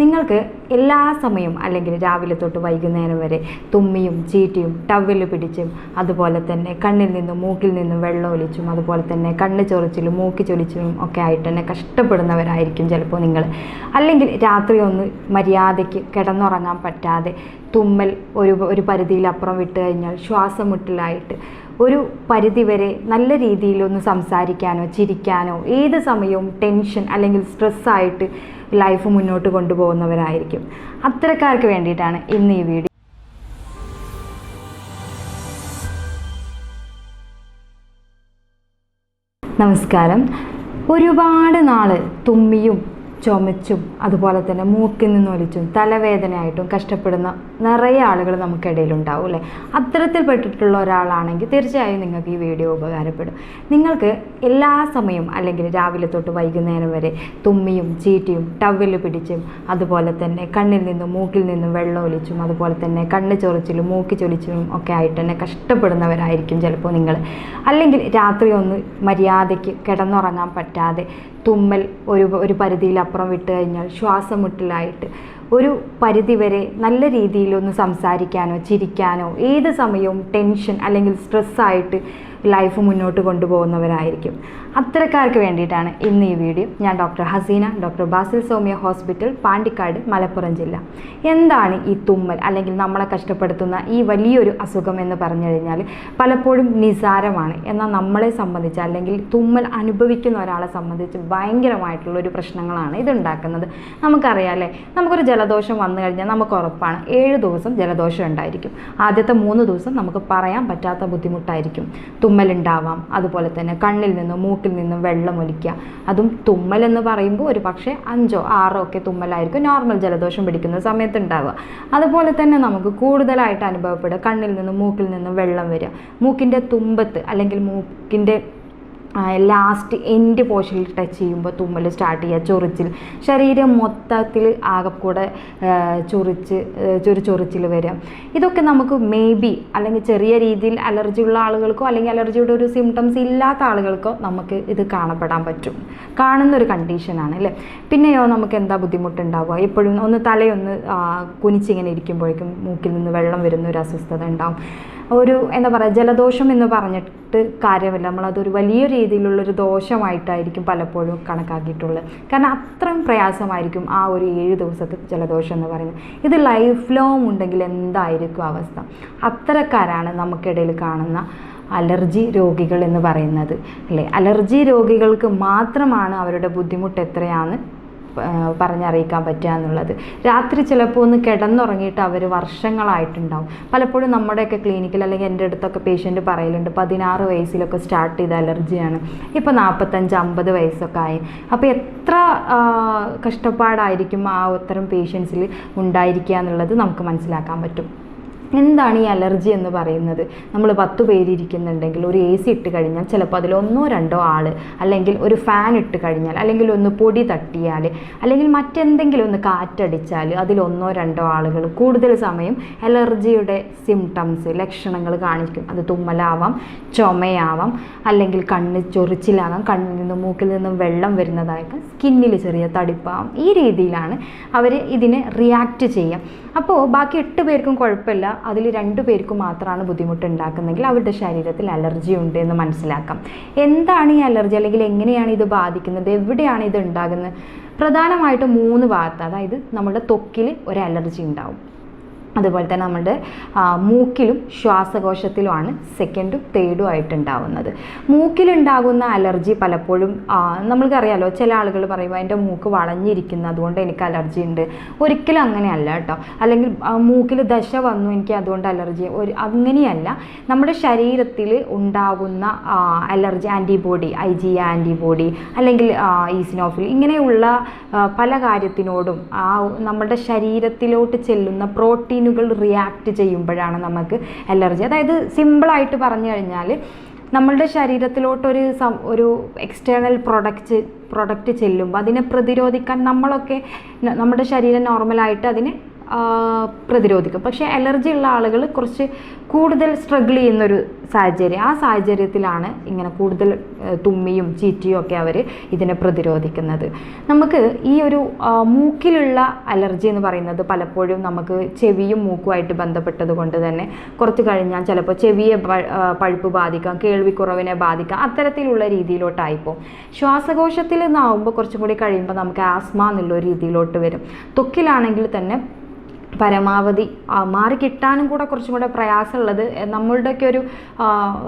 നിങ്ങൾക്ക് എല്ലാ സമയവും അല്ലെങ്കിൽ രാവിലെ തൊട്ട് വൈകുന്നേരം വരെ തുമ്മിയും ചീറ്റിയും ടവൽ പിടിച്ചും അതുപോലെ തന്നെ കണ്ണിൽ നിന്നും മൂക്കിൽ നിന്നും വെള്ളം ഒലിച്ചും അതുപോലെ തന്നെ കണ്ണ് ചൊറിച്ചിലും മൂക്ക് ചൊലിച്ചിലും ഒക്കെ ആയിട്ട് തന്നെ കഷ്ടപ്പെടുന്നവരായിരിക്കും ചിലപ്പോൾ നിങ്ങൾ. അല്ലെങ്കിൽ രാത്രി ഒന്ന് മര്യാദയ്ക്ക് കിടന്നുറങ്ങാൻ പറ്റാതെ തുമ്മൽ ഒരു ഒരു പരിധിയിലപ്പുറം വിട്ട് കഴിഞ്ഞാൽ ശ്വാസം മുട്ടലായിട്ട് ഒരു പരിധിവരെ നല്ല രീതിയിലൊന്ന് സംസാരിക്കാനോ ചിരിക്കാനോ ഏത് സമയവും ടെൻഷൻ അല്ലെങ്കിൽ സ്ട്രെസ്സായിട്ട് ലൈഫ് മുന്നോട്ട് കൊണ്ടുപോകുന്നവരായിരിക്കും. അത്തരക്കാർക്ക് വേണ്ടിയിട്ടാണ് ഇന്ന് ഈ വീഡിയോ. നമസ്കാരം. ഒരുപാട് നാൾ തുമ്മിയും ചുമച്ചും അതുപോലെ തന്നെ മൂക്കിൽ നിന്ന് ഒലിച്ചും തലവേദനയായിട്ടും കഷ്ടപ്പെടുന്ന നിറയെ ആളുകൾ നമുക്കിടയിലുണ്ടാവും അല്ലേ? അത്തരത്തിൽപ്പെട്ടിട്ടുള്ള ഒരാളാണെങ്കിൽ തീർച്ചയായും നിങ്ങൾക്ക് ഈ വീഡിയോ ഉപകാരപ്പെടും. നിങ്ങൾക്ക് എല്ലാ സമയവും അല്ലെങ്കിൽ രാവിലെ തൊട്ട് വൈകുന്നേരം വരെ തുമ്മിയും ചീറ്റിയും ടവ്വിൽ പിടിച്ചും അതുപോലെ തന്നെ കണ്ണിൽ നിന്നും മൂക്കിൽ നിന്നും വെള്ളം ഒലിച്ചും അതുപോലെ തന്നെ കണ്ണ് ചൊറിച്ചിലും മൂക്കി ചൊലിച്ചിലും ഒക്കെ ആയിട്ട് തന്നെ കഷ്ടപ്പെടുന്നവരായിരിക്കും ചിലപ്പോൾ നിങ്ങൾ. അല്ലെങ്കിൽ രാത്രി ഒന്ന് മര്യാദയ്ക്ക് കിടന്നുറങ്ങാൻ പറ്റാതെ തുമ്മൽ ഒരു ഒരു പരിധിയിലപ്പുറം വിട്ട് കഴിഞ്ഞാൽ ശ്വാസം മുട്ടലായിട്ട് ഒരു പരിധിവരെ നല്ല രീതിയിലൊന്ന് സംസാരിക്കാനോ ചിരിക്കാനോ ഏത് സമയവും ടെൻഷൻ അല്ലെങ്കിൽ സ്ട്രെസ്സായിട്ട് ലൈഫ് മുന്നോട്ട് കൊണ്ടുപോകുന്നവരായിരിക്കും. അത്തരക്കാർക്ക് വേണ്ടിയിട്ടാണ് ഇന്ന് ഈ വീഡിയോ ഞാൻ doctor Haseena doctor Basil Soumya hospital Pandikkad Malappuram ജില്ല. എന്താണ് ഈ തുമ്മൽ അല്ലെങ്കിൽ നമ്മളെ കഷ്ടപ്പെടുത്തുന്ന ഈ വലിയൊരു അസുഖം എന്ന് പറഞ്ഞു കഴിഞ്ഞാൽ പലപ്പോഴും നിസാരമാണ്. എന്നാൽ നമ്മളെ സംബന്ധിച്ച് അല്ലെങ്കിൽ തുമ്മൽ അനുഭവിക്കുന്ന ഒരാളെ സംബന്ധിച്ച് ഭയങ്കരമായിട്ടുള്ള ഒരു പ്രശ്നങ്ങളാണ് ഇതുണ്ടാക്കുന്നത്. നമുക്കറിയാം അല്ലേ? നമുക്കൊരു ജലദോഷം വന്നു കഴിഞ്ഞാൽ നമുക്ക് ഉറപ്പാണ്. ഏഴ് ദിവസം ജലദോഷം ഉണ്ടായിരിക്കും. ആദ്യത്തെ മൂന്ന് ദിവസം നമുക്ക് പറയാൻ പറ്റാത്ത ബുദ്ധിമുട്ടായിരിക്കും. തുമ്മലുണ്ടാവാം. അതുപോലെ തന്നെ കണ്ണിൽ നിന്നും മൂക്കിൽ നിന്നും വെള്ളം ഒലിക്കുക. അതും തുമ്മൽ എന്ന് പറയുമ്പോൾ ഒരു പക്ഷേ അഞ്ചോ ആറോ ഒക്കെ തുമ്മലായിരിക്കും. നോർമൽ ജലദോഷം പിടിക്കുന്ന സമയത്ത് ഉണ്ടാവുക അതുപോലെ തന്നെ നമുക്ക് കൂടുതലായിട്ട് അനുഭവപ്പെടുക കണ്ണിൽ നിന്നും മൂക്കിൽ നിന്നും വെള്ളം വരിക. മൂക്കിന്റെ തുമ്പത്ത് അല്ലെങ്കിൽ മൂക്കിന്റെ ലാസ്റ്റ് എൻഡ് പോർഷനിൽ ടച്ച് ചെയ്യുമ്പോൾ തുമ്മൽ സ്റ്റാർട്ട് ചെയ്യുക ചൊറിച്ചിൽ. ശരീരം മൊത്തത്തിൽ ആകെക്കൂടെ ചൊറിച്ച് ചൊരു ചൊറിച്ചിൽ വരിക ഇതൊക്കെ നമുക്ക് മേ ബി അല്ലെങ്കിൽ ചെറിയ രീതിയിൽ അലർജി ഉള്ള ആളുകൾക്കോ അല്ലെങ്കിൽ അലർജിയുടെ ഒരു സിംറ്റംസ് ഇല്ലാത്ത ആളുകൾക്കോ നമുക്ക് ഇത് കാണപ്പെടാൻ പറ്റും. കാണുന്ന ഒരു കണ്ടീഷനാണ് അല്ലേ? പിന്നെയോ നമുക്ക് എന്താ ബുദ്ധിമുട്ടുണ്ടാവുക? എപ്പോഴും ഒന്ന് തലയൊന്ന് കുനിച്ചിങ്ങനെ ഇരിക്കുമ്പോഴേക്കും മൂക്കിൽ നിന്ന് വെള്ളം വരുന്ന ഒരു അസ്വസ്ഥത ഉണ്ടാവും. ഒരു എന്താ പറയുക ജലദോഷം എന്ന് പറഞ്ഞിട്ട് കാര്യമില്ല. നമ്മളതൊരു വലിയ രീതിയിലുള്ളൊരു ദോഷമായിട്ടായിരിക്കും പലപ്പോഴും കണക്കാക്കിയിട്ടുള്ളത്. കാരണം അത്രയും പ്രയാസമായിരിക്കും ആ ഒരു ഏഴ് ദിവസത്തെ ജലദോഷം എന്ന് പറയുന്നത്. ഇത് ലൈഫ് ലോങ് ഉണ്ടെങ്കിൽ എന്തായിരിക്കും അവസ്ഥ? അത്തരക്കാരാണ് നമുക്കിടയിൽ കാണുന്ന അലർജി രോഗികൾ എന്ന് പറയുന്നത്. അല്ലേ? അലർജി രോഗികൾക്ക് മാത്രമാണ് അവരുടെ ബുദ്ധിമുട്ട് എത്രയാണെന്ന് പറഞ്ഞറിയിക്കാൻ പറ്റുക എന്നുള്ളത്. രാത്രി ചിലപ്പോൾ ഒന്ന് കിടന്നുറങ്ങിയിട്ട് അവർ വർഷങ്ങളായിട്ടുണ്ടാവും. പലപ്പോഴും നമ്മുടെയൊക്കെ ക്ലിനിക്കിൽ അല്ലെങ്കിൽ എന്റെ അടുത്തൊക്കെ പേഷ്യന്റ് പറയലുണ്ട് പതിനാറ് വയസ്സിലൊക്കെ സ്റ്റാർട്ട് ചെയ്ത അലർജിയാണ് ഇപ്പോൾ നാൽപ്പത്തഞ്ച് അമ്പത് വയസ്സൊക്കെ ആയി. അപ്പോൾ എത്ര കഷ്ടപ്പാടായിരിക്കും ആ അത്തരം പേഷ്യൻസിൽ ഉണ്ടായിരിക്കുക എന്നുള്ളത് നമുക്ക് മനസ്സിലാക്കാൻ പറ്റും. എന്താണ് ഈ അലർജി എന്ന് പറയുന്നത്? നമ്മൾ പത്ത് പേരിയ്ക്കുന്നുണ്ടെങ്കിൽ ഒരു എ സി ഇട്ട് കഴിഞ്ഞാൽ ചിലപ്പോൾ അതിൽ ഒന്നോ രണ്ടോ ആൾ അല്ലെങ്കിൽ ഒരു ഫാൻ ഇട്ട് കഴിഞ്ഞാൽ അല്ലെങ്കിൽ ഒന്ന് പൊടി തട്ടിയാൽ അല്ലെങ്കിൽ മറ്റെന്തെങ്കിലും ഒന്ന് കാറ്റടിച്ചാൽ അതിലൊന്നോ രണ്ടോ ആളുകൾ കൂടുതൽ സമയം അലർജിയുടെ സിംറ്റംസ് ലക്ഷണങ്ങൾ കാണിക്കും. അത് തുമ്മലാവാം ചുമയാവാം അല്ലെങ്കിൽ കണ്ണ് ചൊറിച്ചിലാകാം കണ്ണിൽ നിന്നും മൂക്കിൽ നിന്നും വെള്ളം വരുന്നതായിരിക്കും സ്കിന്നിൽ ചെറിയ തടിപ്പാവും. ഈ രീതിയിലാണ് അവർ ഇതിനെ റിയാക്ട് ചെയ്യാം. അപ്പോൾ ബാക്കി എട്ട് പേർക്കും കുഴപ്പമില്ല. അതിൽ രണ്ടു പേർക്ക് മാത്രമാണ് ബുദ്ധിമുട്ടുണ്ടാക്കുന്നതെങ്കിൽ അവരുടെ ശരീരത്തിൽ അലർജി ഉണ്ട് എന്ന് മനസ്സിലാക്കാം. എന്താണ് ഈ അലർജി? അല്ലെങ്കിൽ എങ്ങനെയാണ് ഇത് ബാധിക്കുന്നത്? എവിടെയാണ് ഇത് ഉണ്ടാകുന്നത്? പ്രധാനമായിട്ടും മൂന്ന് ഭാഗത്ത് അതായത് നമ്മുടെ തൊക്കിൽ ഒരു അലർജി ഉണ്ടാവും. അതുപോലെ തന്നെ നമ്മുടെ മൂക്കിലും ശ്വാസകോശത്തിലുമാണ് സെക്കൻഡും തേർഡും ആയിട്ടുണ്ടാവുന്നത്. മൂക്കിലുണ്ടാകുന്ന അലർജി പലപ്പോഴും നമ്മൾക്കറിയാലോ ചില ആളുകൾ പറയുമ്പോൾ എന്റെ മൂക്ക് വളഞ്ഞിരിക്കുന്നു അതുകൊണ്ട് എനിക്ക് അലർജി ഉണ്ട്. ഒരിക്കലും അങ്ങനെയല്ല കേട്ടോ. അല്ലെങ്കിൽ മൂക്കിൽ ദശ വന്നു എനിക്ക് അതുകൊണ്ട് അലർജി ഒരു അങ്ങനെയല്ല. നമ്മുടെ ശരീരത്തിൽ ഉണ്ടാകുന്ന allergy antibody I G antibody അല്ലെങ്കിൽ ഈസിനോഫിൽ ഇങ്ങനെയുള്ള പല കാര്യത്തിനോടും ആ നമ്മുടെ ശരീരത്തിലോട്ട് ചെല്ലുന്ന പ്രോട്ടീൻ പ്രോട്ടീനുകൾ റിയാക്ട് ചെയ്യുമ്പോഴാണ് നമുക്ക് അലർജി അതായത് സിമ്പിളായിട്ട് പറഞ്ഞു കഴിഞ്ഞാൽ നമ്മളുടെ ശരീരത്തിലോട്ടൊരു സം ഒരു എക്സ്റ്റേണൽ പ്രൊഡക്റ്റ് പ്രൊഡക്റ്റ് ചെല്ലുമ്പോൾ അതിനെ പ്രതിരോധിക്കാൻ നമ്മളൊക്കെ നമ്മുടെ ശരീരം നോർമലായിട്ട് അതിനെ പ്രതിരോധിക്കും. പക്ഷേ അലർജി ഉള്ള ആളുകൾ കുറച്ച് കൂടുതൽ സ്ട്രഗിൾ ചെയ്യുന്നൊരു സാഹചര്യം ആ സാഹചര്യത്തിലാണ് ഇങ്ങനെ കൂടുതൽ തുമ്മിയും ചീറ്റിയും ഒക്കെ അവർ ഇതിനെ പ്രതിരോധിക്കുന്നത്. നമുക്ക് ഈ ഒരു മൂക്കിലുള്ള അലർജി എന്ന് പറയുന്നത് പലപ്പോഴും നമുക്ക് ചെവിയും മൂക്കുമായിട്ട് ബന്ധപ്പെട്ടത് കൊണ്ട് തന്നെ കുറച്ച് കഴിഞ്ഞാൽ ചിലപ്പോൾ ചെവിയെ പഴുപ്പ് ബാധിക്കാം കേൾവിക്കുറവിനെ ബാധിക്കാം അത്തരത്തിലുള്ള രീതിയിലോട്ടായിപ്പോൾ ശ്വാസകോശത്തിൽ നിന്നാവുമ്പോൾ കുറച്ചും കൂടി കഴിയുമ്പോൾ നമുക്ക് ആസ്മ എന്നുള്ള രീതിയിലോട്ട് വരും. ത്വക്കിലാണെങ്കിൽ തന്നെ പരമാവധി ആ, മാറി കിട്ടാനും കൂടെ കുറച്ചും കൂടെ പ്രയാസമുള്ളത്. നമ്മളുടെയൊക്കെ ഒരു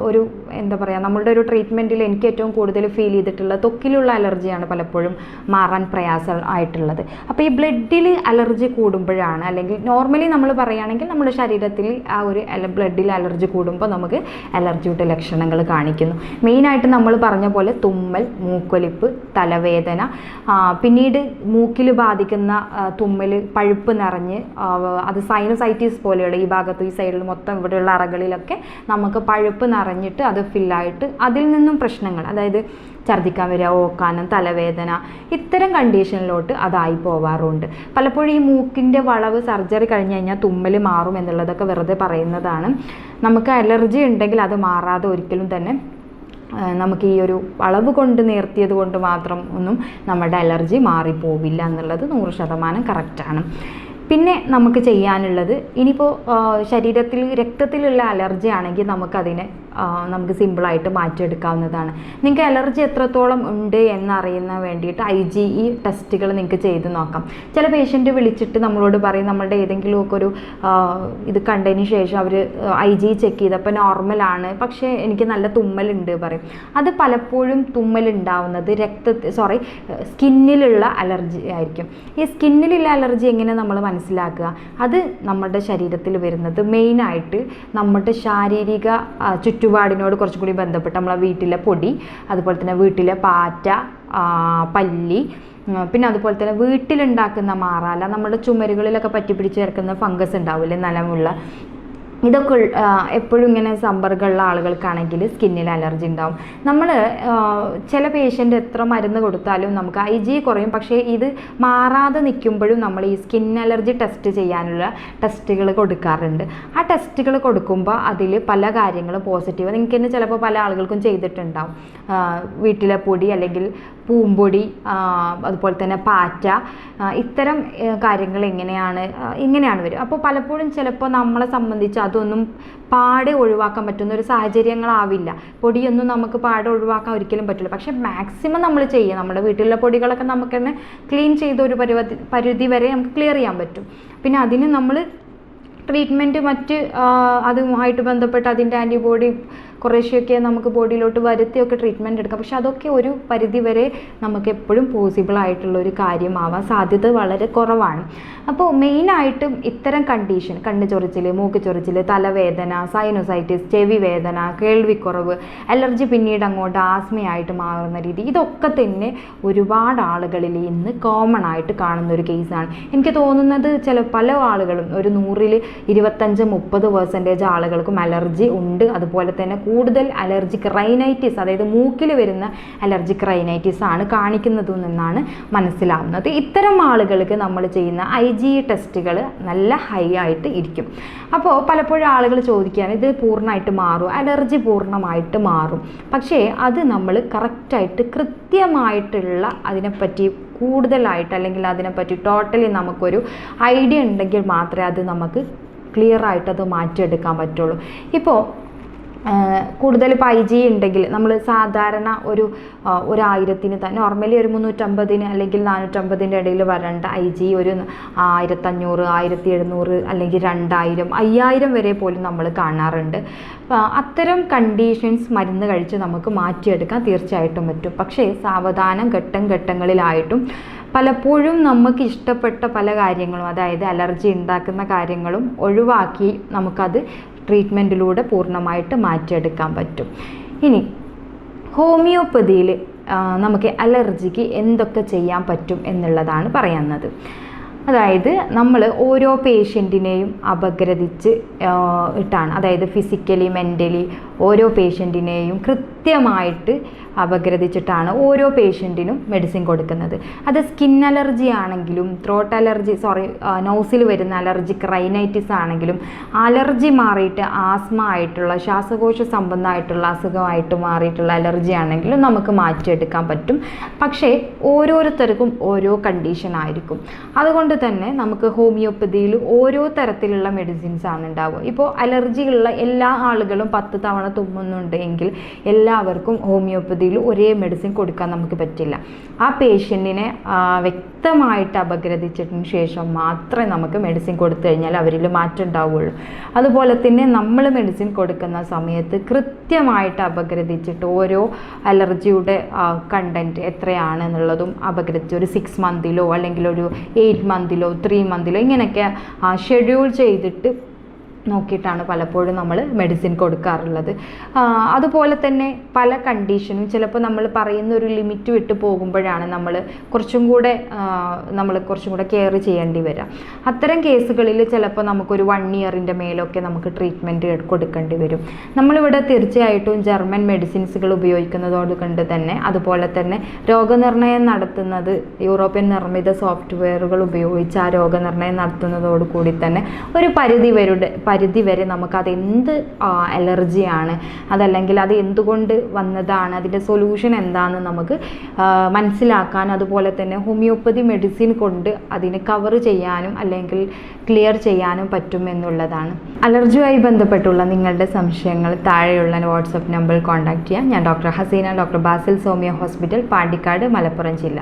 ഒരു എന്താ പറയുക നമ്മളുടെ ഒരു ട്രീറ്റ്മെന്റിൽ എനിക്ക് ഏറ്റവും കൂടുതൽ ഫീൽ ചെയ്തിട്ടുള്ള തൊക്കിലുള്ള അലർജിയാണ് പലപ്പോഴും മാറാൻ പ്രയാസം ആയിട്ടുള്ളത്. അപ്പോൾ ഈ ബ്ലഡിൽ അലർജി കൂടുമ്പോഴാണ് അല്ലെങ്കിൽ നോർമലി നമ്മൾ പറയുകയാണെങ്കിൽ നമ്മുടെ ശരീരത്തിൽ ആ ഒരു ബ്ലഡിൽ അലർജി കൂടുമ്പോൾ നമുക്ക് അലർജിയുടെ ലക്ഷണങ്ങൾ കാണിക്കുന്നു. മെയിനായിട്ട് നമ്മൾ പറഞ്ഞ പോലെ തുമ്മൽ മൂക്കൊലിപ്പ് തലവേദന പിന്നീട് മൂക്കിൽ ബാധിക്കുന്ന തുമ്മൽ പഴുപ്പ് നിറഞ്ഞ് അത് സൈനസൈറ്റീസ് പോലെയുള്ള ഈ ഭാഗത്ത് ഈ സൈഡിൽ മൊത്തം ഇവിടെയുള്ള അറകളിലൊക്കെ നമുക്ക് പഴുപ്പ് നിറഞ്ഞിട്ട് അത് ഫില്ലായിട്ട് അതിൽ നിന്നും പ്രശ്നങ്ങൾ അതായത് ഛർദ്ദിക്കാൻ വരിക ഓക്കാനം തലവേദന ഇത്തരം കണ്ടീഷനിലോട്ട് അതായി പോവാറുണ്ട്. പലപ്പോഴും ഈ മൂക്കിന്റെ വളവ് സർജറി കഴിഞ്ഞ് കഴിഞ്ഞാൽ തുമ്മൽ മാറും എന്നുള്ളതൊക്കെ വെറുതെ പറയുന്നതാണ്. നമുക്ക് അലർജി ഉണ്ടെങ്കിൽ അത് മാറാതെ ഒരിക്കലും തന്നെ നമുക്ക് ഈ ഒരു വളവ് കൊണ്ട് നേർത്തിയത് കൊണ്ട് മാത്രം ഒന്നും നമ്മുടെ അലർജി മാറിപ്പോവില്ല എന്നുള്ളത് നൂറ് ശതമാനം കറക്റ്റാണ് പിന്നെ നമുക്ക് ചെയ്യാനുള്ളത് ഇനിയിപ്പോൾ ശരീരത്തിൽ രക്തത്തിലുള്ള അലർജി ആണെങ്കിൽ നമുക്കതിനെ നമുക്ക് സിമ്പിളായിട്ട് മാറ്റിയെടുക്കാവുന്നതാണ്. നിങ്ങൾക്ക് അലർജി എത്രത്തോളം ഉണ്ട് എന്നറിയുന്ന വേണ്ടിയിട്ട് ഐ ജി ഇ ടെസ്റ്റുകൾ നിങ്ങൾക്ക് ചെയ്ത് നോക്കാം. ചില പേഷ്യന്റ് വിളിച്ചിട്ട് നമ്മളോട് പറയും നമ്മളുടെ ഏതെങ്കിലുമൊക്കെ ഒരു ഇത് കണ്ടതിന് ശേഷം അവർ ഐ ജി ചെക്ക് ചെയ്തപ്പോൾ നോർമലാണ് പക്ഷേ എനിക്ക് നല്ല തുമ്മലുണ്ട് പറയും. അത് പലപ്പോഴും തുമ്മലുണ്ടാവുന്നത് രക്ത സോറി സ്കിന്നിലുള്ള അലർജി ആയിരിക്കും. ഈ സ്കിന്നിലുള്ള അലർജി എങ്ങനെ നമ്മൾ മനസ്സിലാക്കുക? അത് നമ്മുടെ ശരീരത്തിൽ വരുന്നത് മെയിനായിട്ട് നമ്മുടെ ശാരീരിക ആ, ചുറ്റുപാടിനോട് കുറച്ചും കൂടി ബന്ധപ്പെട്ട് നമ്മളെ വീട്ടിലെ പൊടി അതുപോലെ തന്നെ വീട്ടിലെ പാറ്റ പല്ലി പിന്നെ അതുപോലെ തന്നെ വീട്ടിലുണ്ടാക്കുന്ന മാറാല നമ്മുടെ ചുമരുകളിലൊക്കെ പറ്റി പിടിച്ച് ചേർക്കുന്ന ഫംഗസ് ഉണ്ടാവില്ലേ നനമുള്ള ഇതൊക്കെ എപ്പോഴും ഇങ്ങനെ സമ്പർക്കമുള്ള ആളുകൾക്കാണെങ്കിൽ സ്കിന്നിൽ അലർജി ഉണ്ടാവും. നമ്മൾ ചില പേഷ്യന്റ് എത്ര മരുന്ന് കൊടുത്താലും നമുക്ക് ഐ ജി കുറയും. പക്ഷേ ഇത് മാറാതെ നിൽക്കുമ്പോഴും നമ്മൾ ഈ സ്കിൻ അലർജി ടെസ്റ്റ് ചെയ്യാനുള്ള ടെസ്റ്റുകൾ കൊടുക്കാറുണ്ട്. ആ ടെസ്റ്റുകൾ കൊടുക്കുമ്പോൾ അതിൽ പല കാര്യങ്ങളും പോസിറ്റീവ് നിങ്ങൾക്ക് തന്നെ ചിലപ്പോൾ പല ആളുകൾക്കും ചെയ്തിട്ടുണ്ടാവും. വീട്ടിലെ പൊടി അല്ലെങ്കിൽ പൂമ്പൊടി അതുപോലെ തന്നെ പാറ്റ ഇത്തരം കാര്യങ്ങൾ എങ്ങനെയാണ് ഇങ്ങനെയാണ് വരും അപ്പോൾ പലപ്പോഴും ചിലപ്പോൾ നമ്മളെ സംബന്ധിച്ച് അതൊന്നും പാടെ ഒഴിവാക്കാൻ പറ്റുന്ന ഒരു സാഹചര്യങ്ങളാവില്ല. പൊടിയൊന്നും നമുക്ക് പാടെ ഒഴിവാക്കാൻ ഒരിക്കലും പറ്റില്ല. പക്ഷേ മാക്സിമം നമ്മൾ ചെയ്യുക നമ്മുടെ വീട്ടിലെ പൊടികളൊക്കെ നമുക്ക് തന്നെ ക്ലീൻ ചെയ്ത ഒരു പരിധി പരിധി വരെ നമുക്ക് ക്ലിയർ ചെയ്യാൻ പറ്റും. പിന്നെ അതിന് നമ്മൾ ട്രീറ്റ്മെന്റ് മറ്റ് അതുമായിട്ട് ബന്ധപ്പെട്ട് അതിന്റെ ആന്റിബോഡി കുറേശ്ശെയൊക്കെ നമുക്ക് ബോഡിയിലോട്ട് വരുത്തിയൊക്കെ ട്രീറ്റ്മെന്റ് എടുക്കാം. പക്ഷെ അതൊക്കെ ഒരു പരിധി വരെ നമുക്ക് എപ്പോഴും പോസിബിൾ ആയിട്ടുള്ള ഒരു കാര്യമാവാൻ സാധ്യത വളരെ കുറവാണ്. അപ്പോൾ മെയിനായിട്ടും ഇത്തരം കണ്ടീഷൻ കണ്ണ് ചൊറിച്ചിൽ മൂക്ക് ചൊറിച്ചിൽ തലവേദന സൈനോസൈറ്റിസ് ചെവി വേദന കേൾവിക്കുറവ് അലർജി പിന്നീട് അങ്ങോട്ട് ആസ്മയായിട്ട് മാറുന്ന രീതി ഇതൊക്കെ തന്നെ ഒരുപാട് ആളുകളിൽ ഇന്ന് കോമൺ ആയിട്ട് കാണുന്ന ഒരു കേസാണ് എനിക്ക് തോന്നുന്നത് ചില പല ആളുകളും ഒരു നൂറിൽ ഇരുപത്തഞ്ച് മുപ്പത് പെർസെന്റേജ് ആളുകൾക്കും അലർജി ഉണ്ട്. അതുപോലെ തന്നെ കൂടുതൽ അലർജിക് റൈനൈറ്റിസ് അതായത് മൂക്കിൽ വരുന്ന അലർജിക് റൈനൈറ്റിസ് ആണ് കാണിക്കുന്നത് എന്നാണ് മനസ്സിലാവുന്നത്. ഇത്തരം ആളുകൾക്ക് നമ്മൾ ചെയ്യുന്ന ഐ ജി ടെസ്റ്റുകൾ നല്ല ഹൈ ആയിട്ട് ഇരിക്കും. അപ്പോൾ പലപ്പോഴും ആളുകൾ ചോദിക്കുകയാണ് ഇത് പൂർണമായിട്ട് മാറും അലർജി പൂർണമായിട്ട് മാറും. പക്ഷേ അത് നമ്മൾ കറക്റ്റായിട്ട് കൃത്യമായിട്ടുള്ള അതിനെപ്പറ്റി കൂടുതലായിട്ട് അല്ലെങ്കിൽ അതിനെപ്പറ്റി ടോട്ടലി നമുക്കൊരു ഐഡിയ ഉണ്ടെങ്കിൽ മാത്രമേ അത് നമുക്ക് ക്ലിയർ ആയിട്ട് അത് മാറ്റിയെടുക്കാൻ പറ്റുള്ളൂ. ഇപ്പോൾ കൂടുതൽ ഐ ജി ഉണ്ടെങ്കിൽ നമ്മൾ സാധാരണ ഒരു ഒരു ആയിരത്തിന് നോർമലി ഒരു മുന്നൂറ്റമ്പതിന് അല്ലെങ്കിൽ നാനൂറ്റമ്പതിന്റെ ഇടയിൽ വരേണ്ട ഐ ജി ഒരു ആയിരത്തഞ്ഞൂറ് ആയിരത്തി എഴുന്നൂറ് അല്ലെങ്കിൽ രണ്ടായിരം അയ്യായിരം വരെ പോലും നമ്മൾ കാണാറുണ്ട്. അത്തരം കണ്ടീഷൻസ് മരുന്ന് കഴിച്ച് നമുക്ക് മാറ്റിയെടുക്കാൻ തീർച്ചയായിട്ടും പറ്റും. പക്ഷേ സാവധാനം ഘട്ടം ഘട്ടങ്ങളിലായിട്ടും പലപ്പോഴും നമുക്ക് ഇഷ്ടപ്പെട്ട പല കാര്യങ്ങളും അതായത് അലർജി ഉണ്ടാക്കുന്ന കാര്യങ്ങളും ഒഴിവാക്കി നമുക്കത് ട്രീറ്റ്മെന്റിലൂടെ പൂർണമായിട്ട് മാറ്റിയെടുക്കാൻ പറ്റും. ഇനി ഹോമിയോപ്പതിയിൽ നമുക്ക് അലർജിക്ക് എന്തൊക്കെ ചെയ്യാൻ പറ്റും എന്നുള്ളതാണ് പറയുന്നത്. അതായത് നമ്മൾ ഓരോ പേഷ്യന്റിനെയും അപഗ്രഥിച്ച് ഇട്ടാണ്. അതായത് ഫിസിക്കലി മെന്റലി ഓരോ പേഷ്യന്റിനെയും കൃത്യമായിട്ട് അപഗ്രഥിച്ചിട്ടാണ് ഓരോ പേഷ്യന്റിനും മെഡിസിൻ കൊടുക്കുന്നത്. അത് സ്കിൻ അലർജി ആണെങ്കിലും ത്രോട്ട് അലർജി സോറി നോസിൽ വരുന്ന അലർജി ക്രൈനൈറ്റിസ് ആണെങ്കിലും അലർജി മാറിയിട്ട് ആസ്മ ആയിട്ടുള്ള ശ്വാസകോശ സംബന്ധമായിട്ടുള്ള അസുഖമായിട്ട് മാറിയിട്ടുള്ള അലർജി ആണെങ്കിലും നമുക്ക് മാറ്റിയെടുക്കാൻ പറ്റും. പക്ഷേ ഓരോരുത്തർക്കും ഓരോ കണ്ടീഷൻ ആയിരിക്കും. അതുകൊണ്ട് തന്നെ നമുക്ക് ഹോമിയോപ്പതിയിൽ ഓരോ തരത്തിലുള്ള മെഡിസിൻസ് ആണ് ഉണ്ടാവുക. ഇപ്പോൾ അലർജിയുള്ള എല്ലാ ആളുകളും പത്ത് തവണ തുമ്മുന്നുണ്ട് എങ്കിൽ എല്ലാവർക്കും ഹോമിയോപ്പതിയിൽ ഒരേ മെഡിസിൻ കൊടുക്കാൻ നമുക്ക് പറ്റില്ല. ആ പേഷ്യന്റിനെ വ്യക്തമായിട്ട് അപഗ്രഥിച്ചതിന് ശേഷം മാത്രമേ നമുക്ക് മെഡിസിൻ കൊടുത്തു കഴിഞ്ഞാൽ അവരിൽ മാറ്റം ഉണ്ടാവുകയുള്ളൂ അതുപോലെ തന്നെ നമ്മൾ മെഡിസിൻ കൊടുക്കുന്ന സമയത്ത് കൃത്യമായിട്ട് അപഗ്രഥിച്ചിട്ട് ഓരോ അലർജിയുടെ കണ്ടന്റ് എത്രയാണ് എന്നുള്ളതും അപഗ്രഥിച്ച് ഒരു സിക്സ് മന്തിലോ അല്ലെങ്കിൽ ഒരു എയ്റ്റ് മന്തിലോ ത്രീ മന്തിലോ ഇങ്ങനെയൊക്കെ ഷെഡ്യൂൾ ചെയ്തിട്ട് നോക്കിയിട്ടാണ് പലപ്പോഴും നമ്മൾ മെഡിസിൻ കൊടുക്കാറുള്ളത്. അതുപോലെ തന്നെ പല കണ്ടീഷനും ചിലപ്പോൾ നമ്മൾ പറയുന്ന ഒരു ലിമിറ്റ് വിട്ട് പോകുമ്പോഴാണ് നമ്മൾ കുറച്ചും കൂടെ നമ്മൾ കുറച്ചും കൂടെ കെയർ ചെയ്യേണ്ടി വരിക അത്തരം കേസുകളിൽ ചിലപ്പോൾ നമുക്കൊരു വൺ ഇയറിന്റെ മേലൊക്കെ നമുക്ക് ട്രീറ്റ്മെന്റ് കൊടുക്കേണ്ടി വരും. നമ്മളിവിടെ തീർച്ചയായിട്ടും ജർമ്മൻ മെഡിസിൻസുകൾ ഉപയോഗിക്കുന്നതോട് കൊണ്ട് തന്നെ അതുപോലെ തന്നെ രോഗനിർണയം നടത്തുന്നത് യൂറോപ്യൻ നിർമ്മിത സോഫ്റ്റ്വെയറുകൾ ഉപയോഗിച്ച് ആ രോഗനിർണയം നടത്തുന്നതോടുകൂടി തന്നെ ഒരു പരിധി വരുടെ പരിധി വരെ അത് എന്ത് അലർജിയാണ്? അതല്ലെങ്കിൽ അത് എന്തുകൊണ്ട് വന്നതാണ്? അതിന്റെ സൊല്യൂഷൻ എന്താണെന്ന് നമുക്ക് മനസ്സിലാക്കാൻ അതുപോലെ തന്നെ ഹോമിയോപ്പതി മെഡിസിൻ കൊണ്ട് അതിനെ കവർ ചെയ്യാനും അല്ലെങ്കിൽ ക്ലിയർ ചെയ്യാനും പറ്റും എന്നുള്ളതാണ്. അലർജിയുമായി ബന്ധപ്പെട്ടുള്ള നിങ്ങളുടെ സംശയങ്ങൾ താഴെയുള്ള വാട്സപ്പ് നമ്പറിൽ കോൺടാക്ട് ചെയ്യാം. ഞാൻ doctor Haseena doctor Basil Soumya hospital Pandikkad Malappuram ജില്ല.